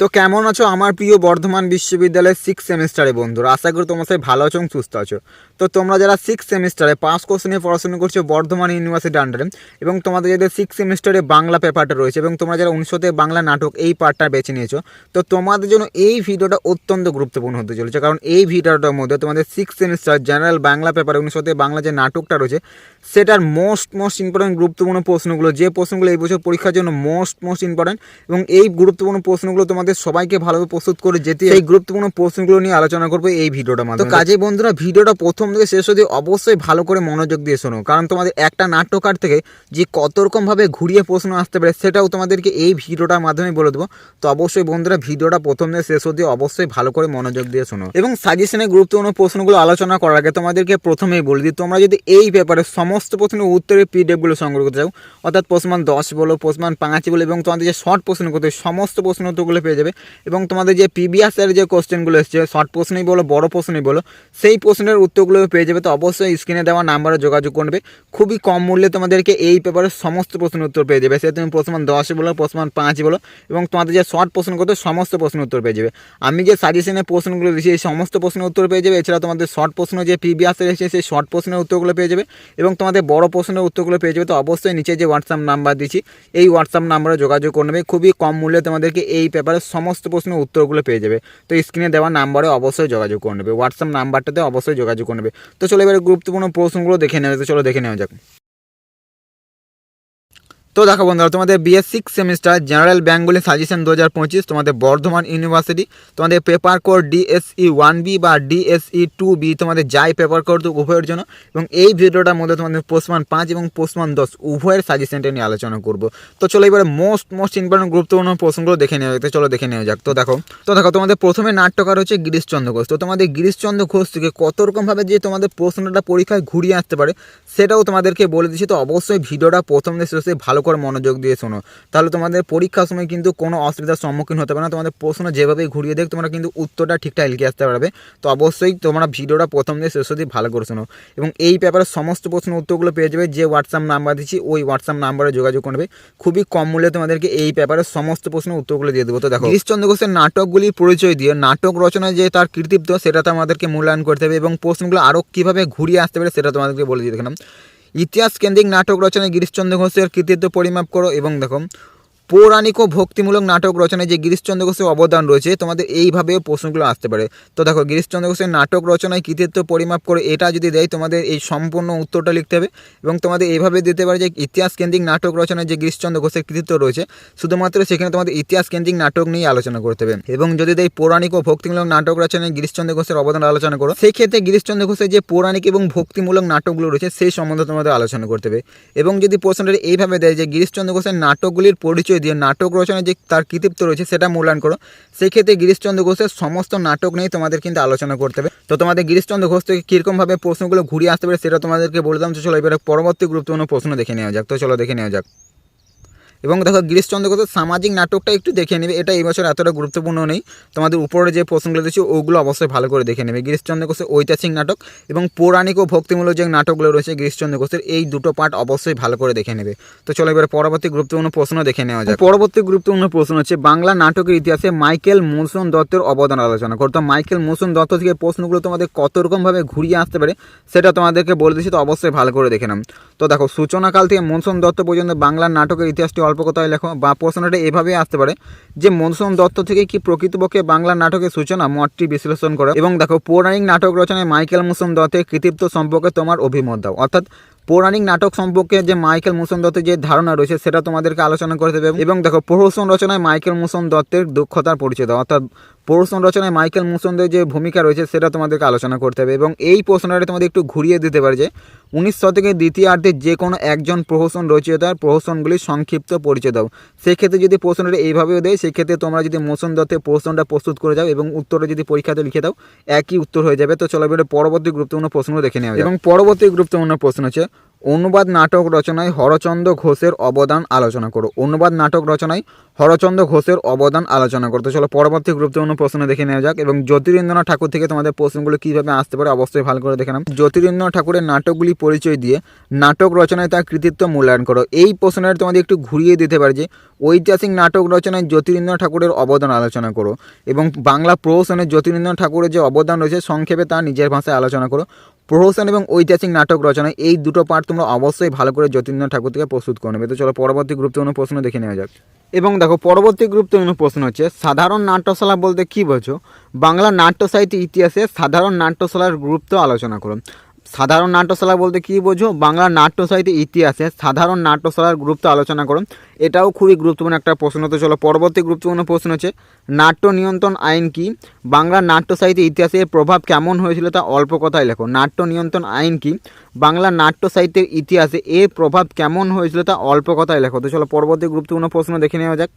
তো কেমন আছো আমার প্রিয় বর্ধমান বিশ্ববিদ্যালয়ের সিক্স সেমিস্টারে বন্ধুরা? আশা করি তোমার সাথে ভালো আছো এবং সুস্থ আছো। তো তোমরা যারা সিক্স সেমিস্টারে পাস কোর্স নিয়ে পড়াশোনা করছ বর্ধমান ইউনিভার্সিটি আন্ডারে এবং তোমাদের যাদের সিক্স সেমিস্টারে বাংলা পেপারটা রয়েছে, এবং তোমরা যারা উনিশশোতে বাংলা নাটক এই পার্টটা বেছে নিয়েছো, তো তোমাদের জন্য এই ভিডিওটা অত্যন্ত গুরুত্বপূর্ণ হতে চলেছে। কারণ এই ভিডিওটার মধ্যে তোমাদের সিক্স সেমিস্টার জেনারেল বাংলা পেপারে উনিশশোতে বাংলা যে নাটকটা রয়েছে, সেটার মোস্ট মোস্ট ইম্পর্টেন্ট গুরুত্বপূর্ণ প্রশ্নগুলো, যে প্রশ্নগুলো এই বছর পরীক্ষার জন্য মোস্ট মোস্ট ইম্পর্টেন্ট এবং এই গুরুত্বপূর্ণ প্রশ্নগুলো তোমাদের সবাইকে ভালোভাবে প্রস্তুত করে যেতে এই গুরুত্বপূর্ণ প্রশ্নগুলো নিয়ে আলোচনা করব এই ভিডিওটার মাধ্যমে। তো কাজে বন্ধুরা ভিডিওটা প্রথম থেকে শেষ অবধি অবশ্যই ভালো করে মনোযোগ দিয়ে শোনো। কারণ তোমাদের একটা নাট্যকার থেকে যে কত রকমভাবে ঘুরিয়ে প্রশ্ন আসতে পারে সেটাও তোমাদেরকে এই ভিডিওটার মাধ্যমে বলে দেবো। তো অবশ্যই বন্ধুরা ভিডিওটা প্রথম থেকে শেষ অবধি অবশ্যই ভালো করে মনোযোগ দিয়ে শোনো। এবং সাজেশনের গুরুত্বপূর্ণ প্রশ্নগুলো আলোচনা করার আগে তোমাদেরকে প্রথমেই বলে দিই তোমরা যদি এই ব্যাপারে সমস্ত প্রশ্নের উত্তরের পিডিএফগুলো সংগ্রহ করতে চাও অর্থাৎ প্রশ্নমান দশ বলো প্রশ্নমান পাঁচ বলো এবং তোমাদের যে শর্ট প্রশ্ন করতে সমস্ত প্রশ্ন উত্তরগুলো পেয়ে যাবে। এবং তোমাদের যে পিবিএসের যে কোশ্চেনগুলো এসছে শর্ট প্রশ্নই বলো, বড় প্রশ্নই বলো, সেই প্রশ্নের উত্তরগুলো পেয়ে যাবে। তো অবশ্যই স্ক্রিনে দেওয়া নাম্বারে যোগাযোগ করবে। খুবই কম মূল্যে তোমাদেরকে এই পেপারের সমস্ত প্রশ্নের উত্তর পেয়ে যাবে। সে তুমি প্রশ্নমান দশ বলো, প্রশ্নমান পাঁচ বলো, এবং তোমাদের যে শর্ট প্রশ্ন করতে সমস্ত প্রশ্নের উত্তর পেয়ে যাবে। আমি যে সাজেশনের প্রশ্নগুলো দিচ্ছি এই সমস্ত প্রশ্নের উত্তর পেয়ে যাবে। এছাড়া তোমাদের শর্ট প্রশ্ন যে পিবিএসের এসেছে, সেই শর্ট প্রশ্নের উত্তরগুলো পেয়ে যাবে। এবং তোমাদের বড় প্রশ্নের উত্তরগুলো পেয়ে যাবে। তো অবশ্যই নিচে যে হোয়াটসঅ্যাপ নাম্বার দিচ্ছি এই হোয়াটসঅ্যাপ নাম্বারে যোগাযোগ করে নেবে খুবই কম মূল্যে তোমাদেরকে এই পেপারের সমস্ত প্রশ্নের উত্তরগুলো পেয়ে যাবে। তো স্ক্রিনে দেওয়া নাম্বারে অবশ্যই যোগাযোগ করে নেবে। হোয়াটসঅ্যাপ নাম্বারটাতে অবশ্যই যোগাযোগ করে নেবে। তো চলো এবারে গুরুত্বপূর্ণ প্রশ্নগুলো দেখে নেবে তো চলো দেখে নেওয়া যাক। তো দেখো বন্ধুরা, তোমাদের BS six semester general Bengali suggestion দু হাজার পঁচিশ, তোমাদের বর্ধমান ইউনিভার্সিটি তোমাদের paper code DSE one B বা ডিএসই টু বি তোমাদের যাই পেপার কোড উভয়ের জন্য। এবং এই ভিডিওটার মধ্যে তোমাদের পোস্টমান পাঁচ এবং পোস্টমান দশ উভয়ের সাজেশনটা নিয়ে আলোচনা করব। তো চলো এবারে মোস্ট মোস্ট ইম্পর্টেন্ট গুরুত্বপূর্ণ প্রশ্নগুলো দেখে নেওয়া যাক। চলো দেখে নেওয়া যাক। তো দেখো তো দেখো, তোমাদের প্রথমে নাট্যকার হচ্ছে গিরিশচন্দ্র ঘোষ। তো তোমাদের গিরিশচন্দ্র ঘোষ থেকে কত রকমভাবে যে তোমাদের প্রশ্নটা পরীক্ষায় ঘুরিয়ে আসতে পারে, সেটাও তোমাদেরকে বলে দিচ্ছি। তো অবশ্যই ভিডিওটা প্রথম শেষে ভালো করে মনোযোগ দিয়ে শোনো। তাহলে তোমাদের পরীক্ষার সময় কিন্তু কোনো অসুবিধার সম্মুখীন হতে পারে না। তোমাদের প্রশ্ন যেভাবেই ঘুরিয়ে দেখ, তোমরা কিন্তু উত্তরটা ঠিকঠাক লিখে আসতে পারবে। তো অবশ্যই তোমরা ভিডিওটা প্রথম দিয়ে শেষ অবধি ভালো করে শোনো। এবং এই পেপারের সমস্ত প্রশ্ন উত্তরগুলো পেয়ে যাবে যে হোয়াটসঅ্যাপ নাম্বার দিচ্ছি, ওই হোয়াটসঅ্যাপ নাম্বারে যোগাযোগ করবে। খুবই কম মূল্যে তোমাদেরকে এই পেপারের সমস্ত প্রশ্ন উত্তরগুলো দিয়ে দেবো। তো দেখো, গিরিশচন্দ্র ঘোষের নাটকগুলির পরিচয় দিয়ে নাটক রচনায় যে তার কৃতিত্ব, সেটা তোমাদেরকে মূল্যায়ন করতে হবে এবং প্রশ্নগুলো আরও কীভাবে ঘুরিয়ে আসতে পারে সেটা তোমাদেরকে বলে দিয়ে দেখলাম। ইতিহাস কেন্দ্রিক নাটক রচনায় গিরিশচন্দ্র ঘোষের কৃতিত্ব পরিমাপ করো এবং দেখো পৌরাণিক ও ভক্তিমূলক নাটক রচনায় যে গিরিশচন্দ্র ঘোষের অবদান রয়েছে, তোমাদের এইভাবে প্রশ্নগুলো আসতে পারে। তো দেখো, গিরিশচন্দ্র ঘোষের নাটক রচনায় কৃতিত্ব পরিমাপ করে এটা যদি দেয়, তোমাদের এই সম্পূর্ণ উত্তরটা লিখতে হবে এবং তোমাদের এইভাবে দিতে পারে যে ইতিহাস কেন্দ্রিক নাটক রচনায় যে গিরিশচন্দ্র ঘোষের কৃতিত্ব রয়েছে, শুধুমাত্র সেখানে তোমাদের ইতিহাস কেন্দ্রিক নাটক নিয়ে আলোচনা করতে হবে। এবং যদি দেয় পৌরাণিক ও ভক্তিমূলক নাটক রচনায় গিরিশচন্দ্র ঘোষের অবদান আলোচনা করো সেই ক্ষেত্রে গিরিশচন্দ্র ঘোষের যে পৌরাণিক এবং ভক্তিমূলক নাটকগুলো রয়েছে, সেই সম্বন্ধে তোমাদের আলোচনা করতে হবে। এবং যদি প্রশ্নটা এইভাবে দেয় যে গিরিশচন্দ্র ঘোষের নাটকগুলির পরিচয় দিয়ে নাটক রচনায় যে তার কৃতিত্ব রয়েছে, সেটা মূল্যায়ন করো। সেক্ষেত্রে গিরিশচন্দ্র ঘোষের সমস্ত নাটক নিয়ে তোমাদের কিন্তু আলোচনা করতে হবে। তো তোমাদের গিরিশচন্দ্র ঘোষ থেকে কীরকমভাবে প্রশ্নগুলো ঘুরিয়ে আসতে পারে, সেটা তোমাদেরকে বলে দাম তো চলো, এবার পরবর্তী গুরুত্বপূর্ণ প্রশ্ন দেখে নেওয়া যাক। তো চলো, দেখে নেওয়া যাক। এবং দেখো গিরিশচন্দ্র ঘোষের সামাজিক নাটকটা একটু দেখে নেবে, এটা এই বছর এতটা গুরুত্বপূর্ণ নেই। তোমাদের উপরে যে প্রশ্নগুলো দিচ্ছি ওগুলো অবশ্যই ভালো করে দেখে নেবে। গিরিশচন্দ্র ঘোষের ঐতিহাসিক নাটক এবং পৌরাণিক ও ভক্তিমূলক যে নাটকগুলো রয়েছে গিরিশচন্দ্র ঘোষের এই দুটো পার্ট অবশ্যই ভালো করে দেখে নেবে। তো চলো এবার পরবর্তী গুরুত্বপূর্ণ প্রশ্ন দেখে নেওয়া যায় পরবর্তী গুরুত্বপূর্ণ প্রশ্ন হচ্ছে, বাংলা নাটকের ইতিহাসে মাইকেল মৌসুম দত্তের অবদান আলোচনা করতো মাইকেল মৌসুম দত্ত থেকে প্রশ্নগুলো তোমাদের কত রকমভাবে ঘুরিয়ে আসতে পারে, সেটা তোমাদেরকে বলে দিচ্ছি তো অবশ্যই ভালো করে দেখে নাও। তো দেখো, সূচনাকাল থেকে মনসুন দত্ত পর্যন্ত বাংলার নাটকের ইতিহাসটি অল্প কথায় লেখো, বা প্রশ্নটা এভাবে আসতে পারে, যে মনসুম দত্ত থেকে কি প্রকৃতপক্ষে বাংলা নাটকের সূচনা মঠটি বিশ্লেষণ করো? এবং দেখো, পৌরাণিক নাটক রচনায় মাইকেল মুসুম দত্তের কৃতিত্ব সম্পর্কে তোমার অভিমত দাও। অর্থাৎ পৌরাণিক নাটক সম্পর্কে যে মাইকেল মুসন দত্তের যে ধারণা রয়েছে, সেটা তোমাদেরকে আলোচনা করে দেবে এবং দেখো, প্রহসন রচনায় মাইকেল মুসন দত্তের দক্ষতার পরিচয় দাও। অর্থাৎ প্রহসন রচনায় মাইকেল মুসনদের যে ভূমিকা রয়েছে সেটা তোমাদেরকে আলোচনা করতে হবে এবং এই প্রশ্নটা তোমাদের একটু ঘুরিয়ে দিতে পারে যে উনিশ শতকের দ্বিতীয়ার্ধে যে কোনো একজন প্রহসন রচয়িতার প্রহসনগুলির সংক্ষিপ্ত পরিচয় দাও সেক্ষেত্রে যদি প্রশ্নটা এইভাবেও দেয়, সেক্ষেত্রে তোমরা যদি মোসন দত্তের প্রশ্নটা প্রস্তুত করে যাও এবং উত্তরে যদি পরীক্ষাতে লিখে দাও, একই উত্তর হয়ে যাবে তো চলো এবারে পরবর্তী গুরুত্বপূর্ণ প্রশ্ন দেখে নেওয়া। এবং পরবর্তী গুরুত্বপূর্ণ প্রশ্ন হচ্ছে অনুবাদ নাটক রচনায় হরচন্দ্র ঘোষের অবদান আলোচনা করো। অনুবাদ নাটক রচনায় হরচন্দ্র ঘোষের অবদান আলোচনা করো। চলো পরবর্তী গুরুত্বপূর্ণ প্রশ্ন দেখে নেওয়া যাক এবং জ্যোতিরিন্দ্রনাথ ঠাকুর থেকে তোমাদের প্রশ্নগুলো কীভাবে আসতে পারে অবশ্যই ভালো করে দেখে নাও। জ্যোতিরিন্দ্রনাথ ঠাকুরের নাটকগুলি পরিচয় দিয়ে নাটক রচনায় তার কৃতিত্ব মূল্যায়ন করো। এই প্রশ্নের তোমাদের একটু ঘুরিয়ে দিতে পারে যে ঐতিহাসিক নাটক রচনায় জ্যোতিরিন্দ্রনাথ ঠাকুরের অবদান আলোচনা করো এবং বাংলা প্রহসনে জ্যোতিরিন্দ্রনাথ ঠাকুরের যে অবদান রয়েছে, সংক্ষেপে তা নিজের ভাষায় আলোচনা করো। প্রহসন এবং ঐতিহাসিক নাটক রচনা এই দুটো পার্ট তোমরা অবশ্যই ভালো করে যতীন্দ্রনাথ ঠাকুর থেকে প্রস্তুত করে নেবে। তো চলো পরবর্তী গুরুত্বপূর্ণ প্রশ্ন দেখে নেওয়া যাক। এবং দেখো, পরবর্তী গুরুত্বপূর্ণ প্রশ্ন হচ্ছে, সাধারণ নাট্যশালা বলতে কী বোঝো? বাংলা নাট্য সাহিত্য ইতিহাসে সাধারণ নাট্যশালার গুরুত্ব আলোচনা করো। সাধারণ নাট্যশালা বলতে কী বোঝো? বাংলা নাট্য ইতিহাসে সাধারণ নাট্যশালার গুরুত্ব আলোচনা করো এটাও খুবই গুরুত্বপূর্ণ একটা প্রশ্ন তো চলো। পরবর্তী গুরুত্বপূর্ণ প্রশ্ন হচ্ছে, নাট্য নিয়ন্ত্রণ আইন কি? বাংলা নাট্য সাহিত্য ইতিহাসে এর প্রভাব কেমন হয়েছিল তা অল্প কথায় লেখো। নাট্য নিয়ন্ত্রণ আইন কি? বাংলা নাট্য সাহিত্যের ইতিহাসে এর প্রভাব কেমন হয়েছিল তা অল্প কথায় লেখো। তো চলো, পরবর্তী গুরুত্বপূর্ণ প্রশ্ন দেখে নেওয়া যাক।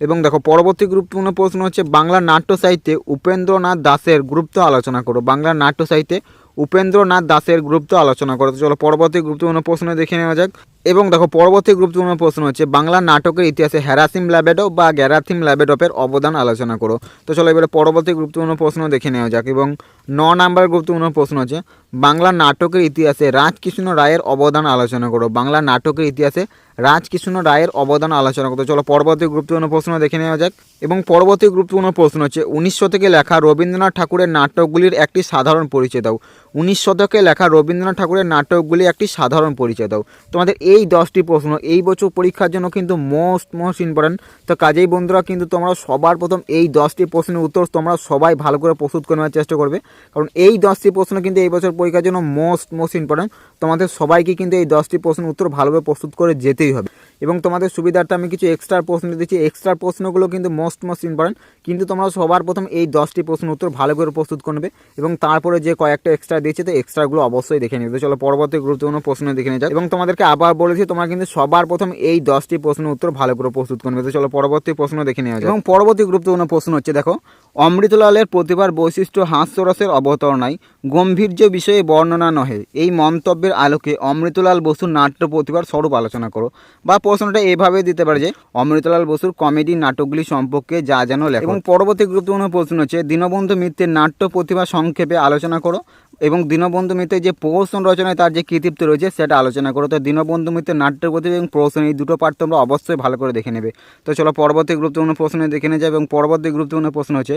এবং দেখো, পরবর্তী গুরুত্বপূর্ণ প্রশ্ন হচ্ছে, বাংলা নাট্য সাহিত্যে উপেন্দ্রনাথ দাসের গুরুত্ব আলোচনা করো। বাংলা নাট্য সাহিত্যে উপেন্দ্রনাথ দাসের গুরুত্ব আলোচনা করো চলো। পরবর্তী গুরুত্বপূর্ণ প্রশ্ন দেখে নেওয়া যাক। এবং দেখো, পরবর্তী গুরুত্বপূর্ণ প্রশ্ন হচ্ছে, বাংলা নাটকের ইতিহাসে হ্যারাসিম ল্যাবেডো বা গ্যারাথিম ল্যাবেডপের অবদান আলোচনা করো। তো চলো এবারে পরবর্তী গুরুত্বপূর্ণ প্রশ্ন দেখে নেওয়া যাক। এবং ন নাম্বার গুরুত্বপূর্ণ প্রশ্ন হচ্ছে, বাংলা নাটকের ইতিহাসে রাজকৃষ্ণ রায়ের অবদান আলোচনা করো। বাংলা নাটকের ইতিহাসে রাজকৃষ্ণ রায়ের অবদান আলোচনা করতে চলো পরবর্তী গুরুত্বপূর্ণ প্রশ্ন দেখে নেওয়া যাক। এবং পরবর্তী গুরুত্বপূর্ণ প্রশ্ন হচ্ছে, উনিশশো থেকে লেখা রবীন্দ্রনাথ ঠাকুরের নাটকগুলির একটি সাধারণ পরিচয় দাও। উনিশ শতকে লেখা রবীন্দ্রনাথ ঠাকুরের নাটকগুলি একটি সাধারণ পরিচয় দাও তোমাদের এই দশটি প্রশ্ন এই বছর পরীক্ষার জন্য কিন্তু মোস্ট মোস্ট ইম্পর্ট্যান্ট তো কাজেই বন্ধুরা কিন্তু তোমরা সবার প্রথম এই দশটি প্রশ্নের উত্তর তোমরা সবাই ভালো করে প্রস্তুত করে নেওয়ার চেষ্টা করবে। কারণ এই দশটি প্রশ্ন কিন্তু এই বছর পরীক্ষার জন্য মোস্ট মোস্ট ইম্পর্ট্যান্ট তোমাদের সবাইকে কিন্তু এই দশটি প্রশ্নের উত্তর ভালোভাবে প্রস্তুত করে যেতেই হবে। এবং তোমাদের সুবিধার্থে আমি কিছু এক্সট্রা প্রশ্ন দিচ্ছি। এক্সট্রা প্রশ্নগুলো কিন্তু মোস্ট মোস্ট ইম্পর্টেন্ট কিন্তু তোমরা সবার প্রথম এই দশটি প্রশ্ন উত্তর ভালো করে প্রস্তুত করবে এবং তারপরে যে কয়েকটা এক্সট্রা দিয়েছে, তো এক্সট্রাগুলো অবশ্যই দেখে নেবে তো চলো পরবর্তী গুরুত্বপূর্ণ প্রশ্ন দেখে নিয়ে যাও এবং তোমাদেরকে আবার বলেছি, তোমরা কিন্তু সবার প্রথম এই দশটি প্রশ্ন উত্তর ভালো করে প্রস্তুত করবে তো চলো পরবর্তী প্রশ্ন দেখে নেওয়া যায় এবং পরবর্তী গুরুত্বপূর্ণ প্রশ্ন হচ্ছে, দেখো, অমৃতলালের প্রতিভার বৈশিষ্ট্য হাস্যরসের অবতারণায় গম্ভীর্য বিষয়ে বর্ণনা নহে। এই মন্তব্যের আলোকে অমৃতলাল বসুর নাট্য প্রতিভার স্বরূপ আলোচনা করো বা প্রশ্নটা এভাবে দিতে পারে যে অমৃতলাল বসুর কমেডি নাটকগুলি সম্পর্কে যা যেন লেখো এবং পরবর্তী গুরুত্বপূর্ণ প্রশ্ন হচ্ছে, দীনবন্ধু মিত্রের নাট্য প্রতিভা সংক্ষেপে আলোচনা করো এবং দীনবন্ধু মিত্রের যে প্রহসন রচনায় তার যে কৃতিত্ব রয়েছে সেটা আলোচনা করো। তো দীনবন্ধু মিত্রের নাট্য প্রতিভা এবং প্রহসন এই দুটো পার্ট তোমরা অবশ্যই ভালো করে দেখে নেবে। তো চলো পরবর্তী গুরুত্বপূর্ণ প্রশ্নে দেখে নিয়ে যাবে এবং পরবর্তী গুরুত্বপূর্ণ প্রশ্ন হচ্ছে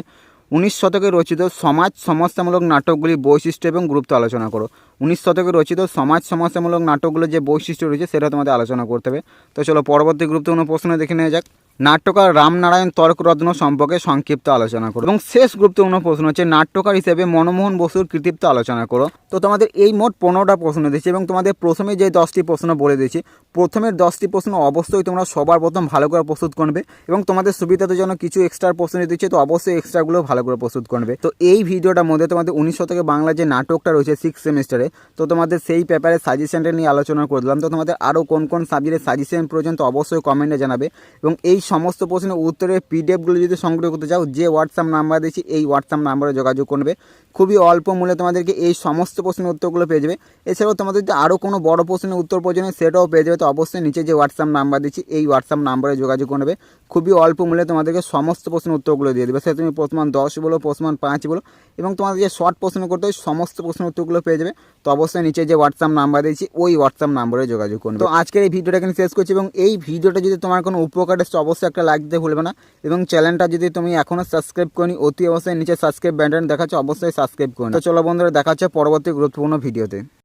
উনিশ শতকে রচিত সমাজ সমস্যামূলক নাটকগুলি বৈশিষ্ট্য এবং গুরুত্ব আলোচনা করো। উনিশ শতকে রচিত সমাজ সমস্যামূলক নাটকগুলো যে বৈশিষ্ট্য রয়েছে, সেটা তোমাদের আলোচনা করতে হবে। তো চলো পরবর্তী গুরুত্বপূর্ণ প্রশ্ন দেখে নেওয়া যাক। নাট্যকার রামনারায়ণ তর্করত্ন সম্পর্কে সংক্ষিপ্ত আলোচনা করো। এবং শেষ গুরুত্বপূর্ণ প্রশ্ন হচ্ছে, নাট্যকার হিসেবে মনমোহন বসুর কৃতিত্ব আলোচনা করো। তো তোমাদের এই মোট পনেরোটা প্রশ্ন দিয়েছি এবং তোমাদের প্রথমে যে দশটি প্রশ্ন বলে দিয়েছি, প্রথমের দশটি প্রশ্ন অবশ্যই তোমরা সবার প্রথম ভালো করে প্রস্তুত করবে এবং তোমাদের সুবিধাতে জন্য কিছু এক্সট্রা প্রশ্ন দিচ্ছে তো অবশ্যই এক্সট্রাগুলো ভালো করে প্রস্তুত করবে। তো এই ভিডিওটার মধ্যে তোমাদের উনিশ শতকে বাংলা যে নাটকটা রয়েছে সিক্স সেমিস্টারে তো তোমাদের সেই পেপারে সাজেশনটা নিয়ে আলোচনা করে দিলাম তো তোমাদের আরও কোন কোন সাবজেক্টের সাজেশন প্রয়োজন, তো অবশ্যই কমেন্টে জানাবে। এবং এই সমস্ত প্রশ্নের উত্তরের পিডিএফগুলো যদি সংগ্রহ করতে চাও, যে হোয়াটসঅ্যাপ নাম্বার দিয়েছি, এই হোয়াটসঅ্যাপ নাম্বারে যোগাযোগ করবে। খুবই অল্প মূল্যে তোমাদেরকে এই সমস্ত প্রশ্নের উত্তরগুলো পেয়ে যাবে। এছাড়াও তোমাদের যদি আরও কোনো বড় প্রশ্নের উত্তর প্রয়োজন সেটাও পেয়ে যাবে। তো অবশ্যই নিচে যে হোয়াটসঅ্যাপ নাম্বার দিচ্ছি এই হোয়াটসঅ্যাপ নাম্বারে যোগাযোগ করবে খুবই অল্প মূল্যে তোমাদেরকে সমস্ত প্রশ্নের উত্তরগুলো দিয়ে দেবে। সে তুমি প্রশ্নমান দশ বলো, প্রশ্নমান পাঁচ বলো, এবং তোমাদের যে শর্ট প্রশ্ন করতে হয়, সমস্ত প্রশ্নের উত্তরগুলো পেয়ে যাবে। তো অবশ্যই নিচে যে হোয়াটসঅ্যাপ নাম্বার দিয়েছি, ওই হোয়াটসঅ্যাপ নাম্বারে যোগাযোগ করবে তো আজকের এই ভিডিওটা এখানে শেষ করছি, এবং এই ভিডিওটা যদি তোমার কোনো উপকার এসছে অবশ্যই একটা লাইক দিতে ভুলবে না। এবং চ্যানেলটা যদি তুমি এখনও সাবস্ক্রাইব করি অতি অবশ্যই নিচে সাবস্ক্রাইব ব্যান্ডন দেখাচ্ছে, অবশ্যই সাবস্ক্রাইব করো। তো চলো বন্ধুরা দেখাচ্ছে পরবর্তী গুরুত্বপূর্ণ ভিডিওতে